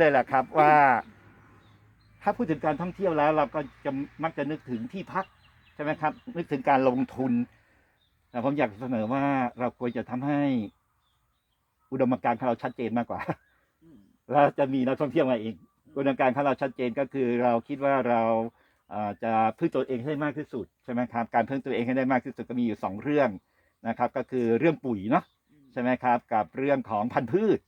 เลยแหละครับว่า ถ้าพูดถึงการท่องเที่ยวแล้ว เราก็จะมักจะนึกถึงที่พักใช่ไหมครับ นึกถึงการลงทุนแต่ผมอยากเสนอว่าเราควรจะทำให้ อุดมการณ์ของเราชัดเจนมากกว่าแล้วจะมีนักท่องเที่ยวมาเองอุดมการณ์ของเราชัดเจนก็คือ เราคิดว่าเราเอ่อจะพึ่งตัวเองให้มากที่สุดใช่ไหมครับ การพึ่งตัวเองให้ได้มากที่สุดก็มีอยู่สองเรื่องนะครับ ก็คือเรื่องปุ๋ยเนาะใช่ไหมครับ กับเรื่องของพันธุ์พืช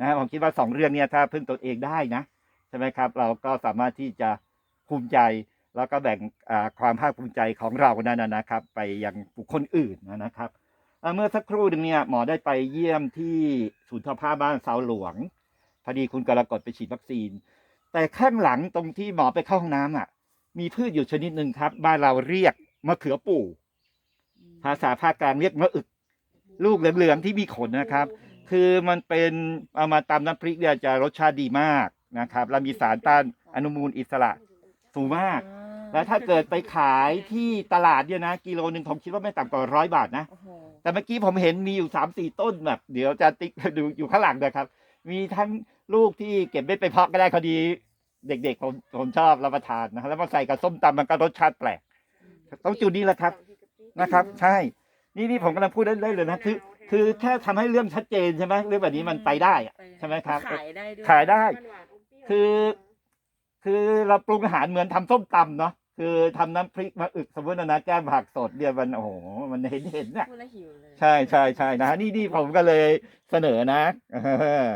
นะผมคิดว่าสองเรื่องเนี้ยถ้าพึ่งตัวเองได้นะใช่ไหมครับ เราก็สามารถที่จะภูมิใจแล้วก็แบ่งอ่าความภาคภูมิใจของเรานั้นนะนะครับ ไปยังบุคคลอื่นนะครับอ่าเมื่อสักครู่หนึ่งเนี่ยหมอได้ไปเยี่ยมที่ศูนย์ทอผ้าบ้านเสาหลวงพอดีคุณกรกฎไปฉีดวัคซีน แต่ข้างหลังตรงที่หมอไปเข้าห้องน้ำอะ มีพืชอยู่ชนิดหนึ่งครับ บ้านเราเรียกมะเขือปู่ภาษาภาคกลางเรียกมะอึก ลูกเหลืองๆที่มีขนนะครับ คือมันเป็นเอามาตำน้ำพริกเนี่ยจะรสชาติดีมากนะครับแล้วมีสารต้านอนุมูลอิสระสูงมาก แล้วถ้าเกิดไปขายที่ตลาดเนี่ยนะกิโลหนึ่งผมคิดว่าไม่ต่ำกว่าร้อยบาทนะ โอ้โหแต่เมื่อกี้ผมเห็นมีอยู่สามสี่ต้นแบบเดี๋ยวจะติ๊กดูอยู่ข้างหลังนะครับ มีทั้งลูกที่เก็บไว้ไปเพาะก็ได้พอดี เด็กๆผมผมชอบรับประทานนะครับแล้วมาใส่กับส้มตำมันก็รสชาติแปลกต้องจุดนี้แหละครับนะครับ ใช่ นี่นี่ผมกำลังพูดได้เลยนะคือ คือแค่ทำให้เรื่องชัดเจนใช่ไหมเรื่องแบบนี้มันไปได้อะใช่ไหมครับ ขายได้ด้วยขายได้ คือ คือเราปรุงอาหารเหมือนทำส้มตำเนาะคือทำน้ำพริกมาอึกสมมตินะนะแก้มผักสดเนี่ยมันโอ้โหมันเห็นเห็นๆน่ะ พูดแล้วหิวเลย ใช่ใช่ใช่นะฮะนี่นี่ผมก็เลยเสนอนะเออ